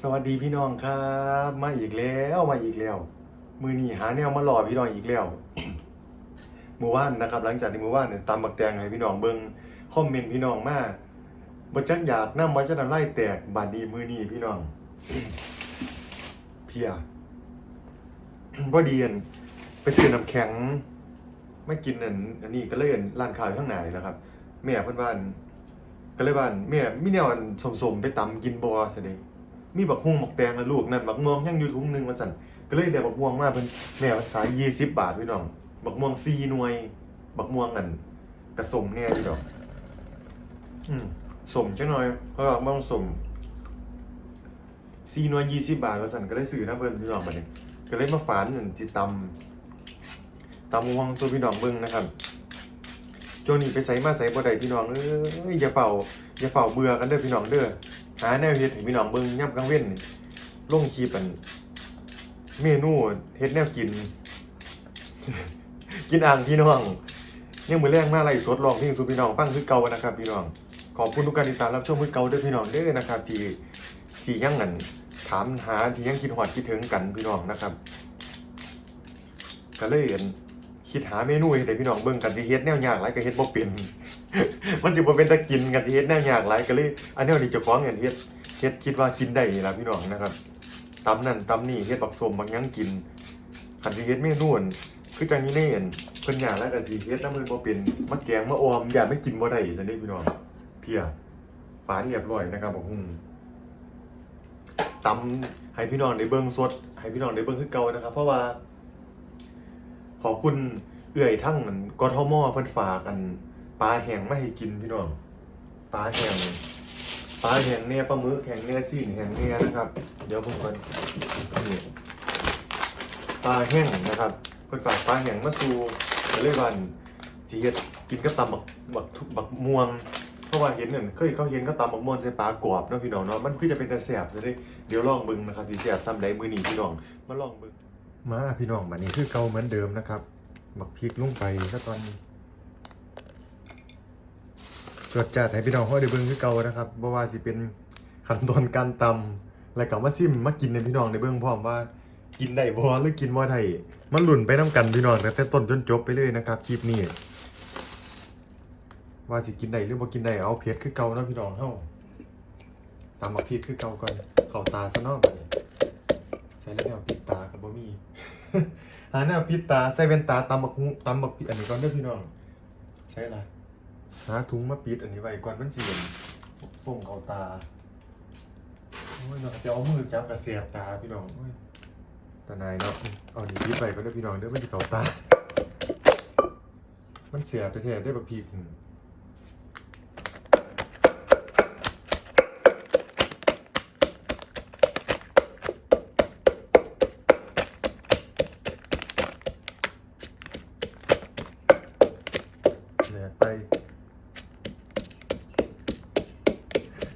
สวัสดีพี่น้องครับ มาอีกแล้วมาอีกแล้ว มือนี่หาแนวมาหล่อพี่น้องอีกแล้วมือว่านนะครับ หลังจากที่มือว่านเนี่ยตามบักแตงให้พี่น้องเบิ่งคอมเมนต์พี่น้องมาบ่จักอยากนำว่าจะนำไล่แตกบาดนี้มือนี่พี่น้อง เพียบ่เดียนไปซื้อน้ำแข็ง ไม่กินอันอันนี้ก็เลยอันร้านค้ายข้างในแหล้วครับแม่เพิ่อนว่านก็เลยว่านแม่ไมีแนวอันสมๆไปตำกินบ่ซะเด้ มีบักฮุ่งบักแตงนะลูกนั่นบักม่วงยังอยู่ถุงหนึงมาสั่นก็เลยได้บักม่วงมาเพิ่นแม่ขาย20 บาทพี่น้องบักม่วง4หน่วย บักม่วงอันกระสมแน่พี่น้องอืมสมจังหน่อยเพราะว่าม่วงสม4หน่วย20 บาทว่าสั่นก็เลยซื้อนะเพิ่นพี่น้องบัดนี้ก็เลยมาฝานนั่นที่ตำตำม่วงตัวพี่น้องเบิ่งนะครับโจนี่ไปใส่มาใส่บ่ได้พี่น้องเอ้ยอย่าเฝ้าอย่าเฝ้าเบื่อกันเด้อพี่น้องเด้อ หาแนวเฮ็ดให้พี่น้องเบิ่งย่ำกลางเว้นนี่ลงคลิปอัน เมนูเฮ็ดแนวกิน กินอ่างพี่น้องยังมือแรงมาไล่สดร้องเพลงสู่พี่น้องฟังคือเก่านะครับ พี่น้องขอบคุณทุกการติดตามรับชมคือเก่าด้อพี่น้องเด้อนะครับที่ที่ยังอันถามหาที่ยังคิดฮอดคิดถึงกันพี่น้องนะครับก็เลยอันคิดหาเมนูให้พี่น้องเบิ่งกันสิเฮ็ดแนวยากหลายก็เฮ็ดบ่เป็น มันสิบ่เป็นตะกินกันเฮ็ดแนวยากหลายก็เลย อันแนวนี้จ้าของเห็นเฮ็ดเฮ็ดคิดว่ากินได้นี่ล่ะพี่น้องนะครับตำนั่นตำนี่เฮ็ดบักสมบักหยังกินคันสิเฮ็ดเมนูนคือจังนี้แน่อั่นเพิ่นอยากแล้วก็สิเฮ็ดน้ำมือบ่เป็นมาแกงมาออมอย่าไม่กินบ่ได้ซั่นเด้พี่น้องเพียฝานเรียบร้อยนะครับบักหุ่งตำให้พี่น้องได้เบิ่งสดให้พี่น้องได้เบิ่งคือเก่านะครับ เพราะว่า ขอบคุณเอื่อยทั้งอันกทมเพิ่นฝากกัน ปลาแห้งมาให้กินพี่น้องปลาแห้งปลาแห้งเนี่ยปลาหมึกแห้งเนี่ยซีนแห้งเนี่ยนะครับ เดี๋ยวผมก่อนนี่ปลาแห้งนะครับเพิ่นฝากปลาแห้งมาสู่ก็เลยวันสิเฮ็ดกินกับตำบักบักทุบักม่วงเพราะว่าเห็นนั่นเคยเขาเห็นเขาตำบักม่วงใส่ปลากรอบเนาะพี่น้องเนาะมันคือจะเป็นแต่แซ่บซะเด้เดี๋ยวลองเบิ่งนะครับสิแซ่บซ้ำใดมื้อนี้พี่น้องมาลองเบิ่งมาพี่น้องบัดนี้คือเก่าเหมือนเดิมนะครับบักพริกลงไปก็ตอนนี้ เกิดจากให้พี่น้องเขาได้เบิ่งคือเก่านะครับบ่ว่าสิเป็นขั้นตอนการตำแล้วก็มาซิมมากินในพี่น้องได้เบิ่งพร้อมว่า กินได้บ่หรือกินบ่ได้มันหลุ่นไปนํกันพี่น้องตั้งแต่ต้นจนจบไปเลยนะครับคลิปนี้ว่าสิกินได้หรือบ่กินได้เอาเผ็ดคือเก่าเนาะพี่น้องเฮาตำบักพริกคือเก่าก่อนเข้าตาซะเนาะบัดนี้ใส่แล้วแนวปิดตากับบ่มีหาแนวปิดตาใส่แว่นตาตำบักตำบักอันนี้ก่อนเด้อพี่น้องใช่ละ หาถุงมาปิดอันนี้ไว้ก่อนมันสิเห็นฟงเอาตาโอ้ยเนาจะเอามือจับกระเสียบตาพี่น้องโอ้ยตาหนายเนาะเอานี่ปิดไปก็ได้พี่น้องเด้อมันสิเขาตา มันเสียบแท้ๆได้แบบพีกอืมแหลกไป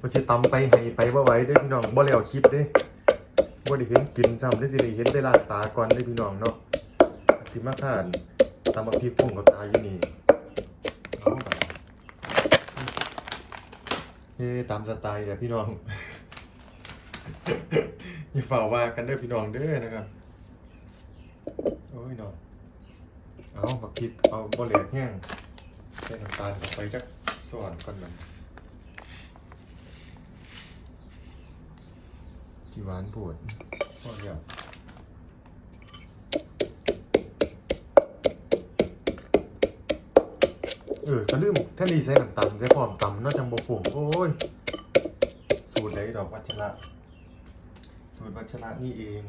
มัน สิตำไปให้ไปบ่ไหวเด้อพี่น้องบ่แล้วคลิปเด้บ่ได้เห็นกินซ้ำได้สิได้เห็นได้ลาดตาก่อนเด้พี่น้องเนาะสิมาทานตำบักพริกพุ่งกับตาอยู่นี่เฮ้ตามสไตล์แหละพี่น้องอย่าฝ่าว่ากันเด้อพี่น้องเด้อนะครับโอ้ยเนาะเอาบักพริกเอาบ่แหลกแห้งใส่น้ำตาลเข้าไปจักส่วนก่อนมัน ที่หวานปวดพอแล้วเออก็ลืมถ้าดีใส่น้ำตาลใส่พร้อมตำน่าจังบ่ผงโอ้ย สูตรไหนดอกวัชระ สูตรวัชระนี่เอง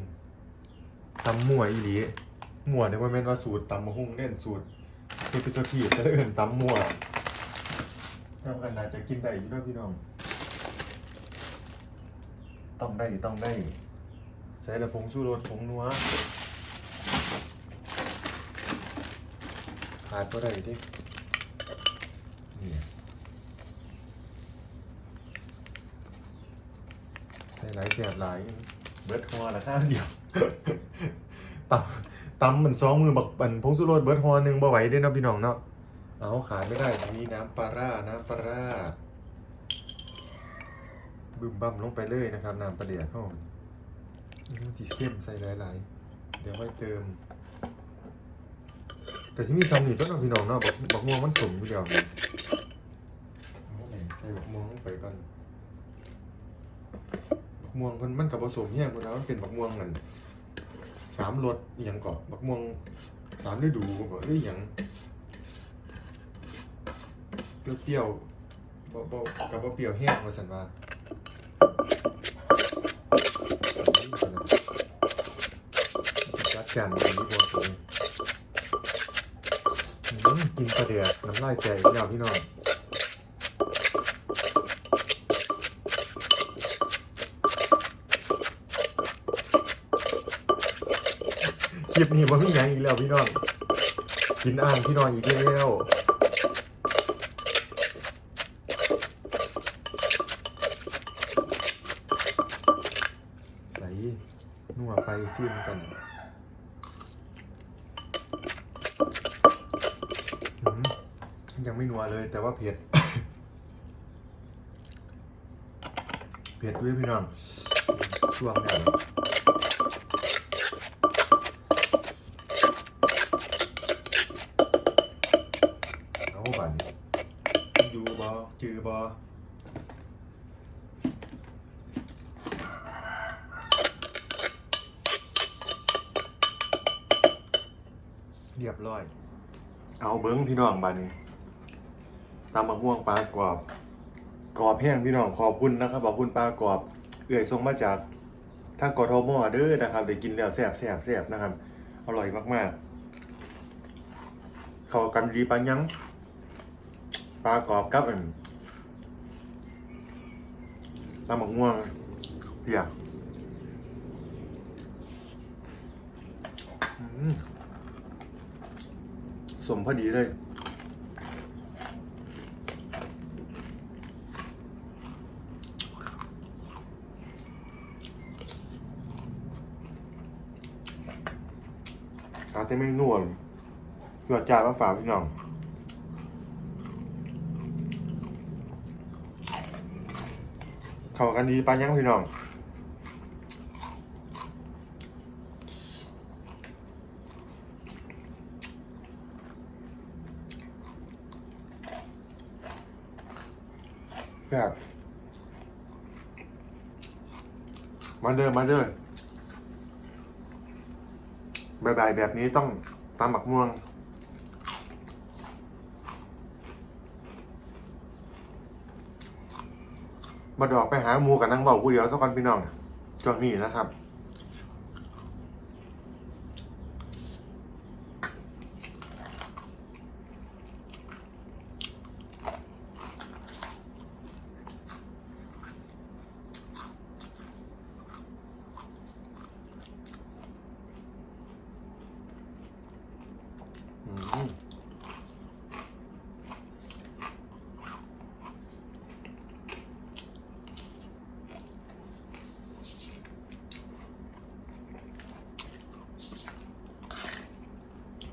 ตำมั่วอีหลีมั่วเนี่ยว่าแม่นว่าสูตรตำมะฮุ่งเน่นสูตรเป็นตัวทีบแต่เอื่นตำมั่วทำกันน่าจะกินได้อยู่ด้วยพี่น้อง ต้องได้ต้องได้ใส่ละผงชูรสผงนัวขาดก็ได้ดินี่ยใส่หลายแสบหลาย เบิร์ดฮอละข้างเดียวตำตำเหมือนสองมือบักบันพงสุโรดเบิร์ดฮอหนึ่งบ่ไหวด้เนะพี่น้องเนาะเอาขาดไม่ได้อันนี้น้ำปลาร่าน้ำปลาร่า บึมบั่มลงไปเลยนะครับน้ำปลาเดียกเข้าอืมจีเข้มใส่หลายๆ เดี๋ยวค่อยเติม แต่ที่มีซัมนี่ต้นเอาพี่น้องเนาะบักบักม่วงมันสมอยู่เดียวใส่บักม่วงลงไปก่อนบักม่วงมันมันกับผสมแห้งหมดแล้วมันเป็นบักม่วงนั่นสามรสอหย่างเกาะบักม่วงสามฤดูบ่หรืออหย่างเปรี้ยวๆบ่บ่กับบ่เปรี้ยวแห้งว่าสันว่า จัดจานแบบนี้พอตัวนี้อืมกินปลาเดือกน้ำลายแตกอีกแล้วพี่น้องคลิปนี้มันมีหยังอีกแล้วพี่น้อง กินอ่างพี่น้องอีกแล้วใส่นัวไป ซีมกันยังไม่นัวเลยแต่ว่าเผ็ด เผ็ดด้วยพี่น้องช่วงเนี่ยเอาบันอยู่บอจือบอเรียบร้อย เอาเบิ้งพี่น้องบานนี้ตามมะม่วงปลากรอบ กรอบแห้งพี่น้องขอบคุณนะครับขอบคุณปลากรอบ เอื่อยทรงมาจากทางกทมเด้อนะครับได้กินแล้วแซ่บแซ่บแซ่บนะครับ อร่อยมากๆ เข้ากันดีปานยังปลากรอบกับอันตามมะม่วงเปียกอืม สมพอดีเลยอาจจะไม่นวลเกิดจานมาฝากพี่น้องเข้ากันดีปานยังพี่น้อง แบบมา เด้อมาเด้อบ่ายๆแบบนี้ต้องตามหมักม่วง มาดอกไปหาหมูกับนั่งเบาผู้เดียวสักคนพี่น้องช่วงนี้นะครับ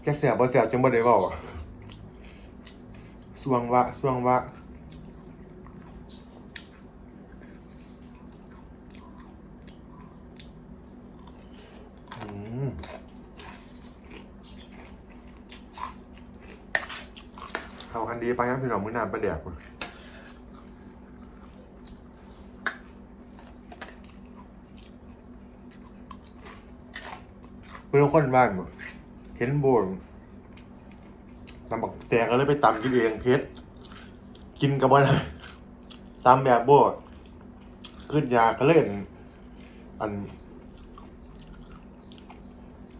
จะเสียบ่เสียจังบ่ได้เว้าอะสวงวะสวงวะเขากันดีไปครับพี่น้องมื้อนานประเดี๋ยวเพื่อนคนบ้านบ่ เห็นโบนตำบักแตกก็เลยไปตำกินเองเพชรกินกับบ่ได้ตำแบบโบดขึ้นยาก็เล่น อัน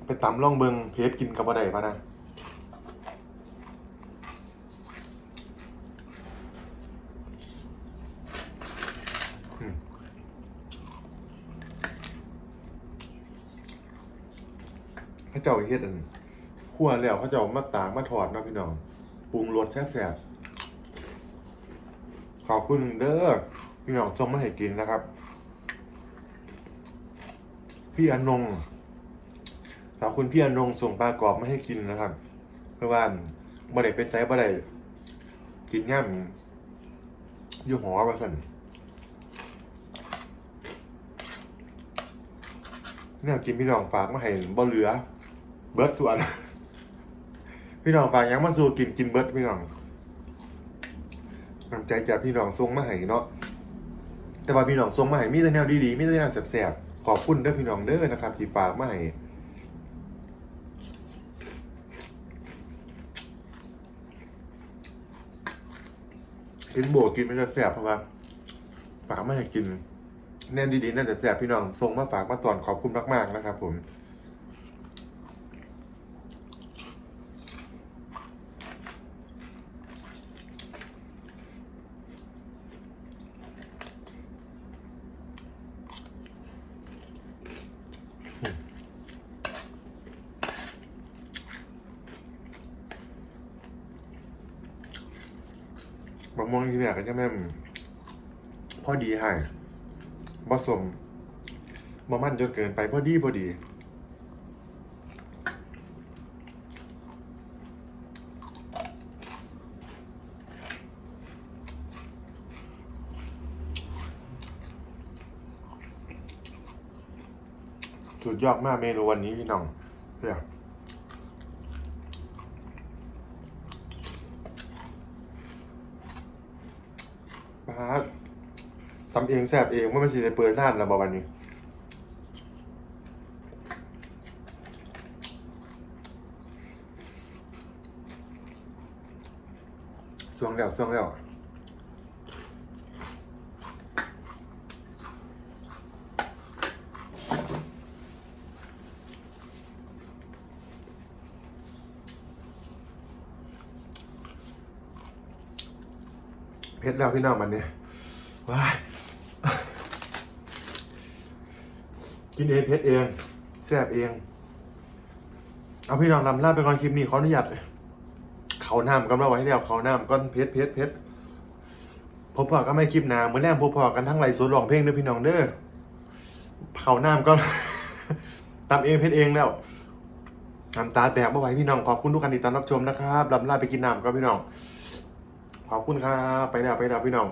ไปตำล่องเบิงเพชรกินกับบ่ได้ปะนะพระเจ้าเฮ็ดอัน คั่วแล้วเขาจะเอามาตากมาถอดนะพี่น้องปรุงรสแซ่บๆขอบคุณเด้อพี่น้องส่งมาให้กินนะครับ พี่อนงขอบคุณพี่อนงส่งปลากรอบมาให้กินนะครับ เพราะว่าบ่ได้ไปไซบ่ได้กินง่ายอยู่หอว่าสันเนี่ยกินพี่น้องฝากมาให้บ่เหลือ เบิร์ตทุกอัน พี่น้องฝากยังมาสู่กินกินเบิร์ดพี่น้องน้ำใจจากพี่น้องส่งมาให้เนาะแต่ว่าพี่น้องส่งมาให้มีแต่แนวดีๆมีแต่แนวแสบๆขอบคุณเด้อพี่น้องเด้อนะครับที่ฝากมาให้กินโบกินมันจะแสบเพราะว่าฝากมาให้กินแน่นดีๆน่าจะแสบพี่น้องส่งมาฝากมาตอนขอบคุณมากๆนะครับผม บางม่วงที่เนี่ยก็จะแม่พอดีให้ผสมบ่มันจนเกินไปพอดีพอดีสุดยอดมากเมนูวันนี้พี่น้องเพื่อป ดทำเองแซบเองว่ามันสิได้เปิดนานแล้วบอวันนี้ช่วงแล้วช่วงแล้ว เพชรแล้วพี่น้องมันเนี่ยว้ายกินเองเพชรเองแซ่บเอง เอาพี่น้องลำลาไปก่อนคลิปนี้ขออนุญาตเขาน้ำกำลังไว้ให้แล้วเขาน้ำก้อนเพชรเพชรเพชรพบพอก็ไม่คลิปหนาเมื่อแรกพบพอกันทั้งไหลฟ์สดร้องเพลงเด้อพี่น้องเด้อเขาน้ำก็ตามเองเพชรเองแล้วน้ำตาแตกเมื่อไหร่พี่น้องขอบคุณทุกการติดตามรับชมนะครับลำลาไปกินน้ำก็พี่น้อง ขอบคุณครับไปแล้วไปแล้วพี่น้อง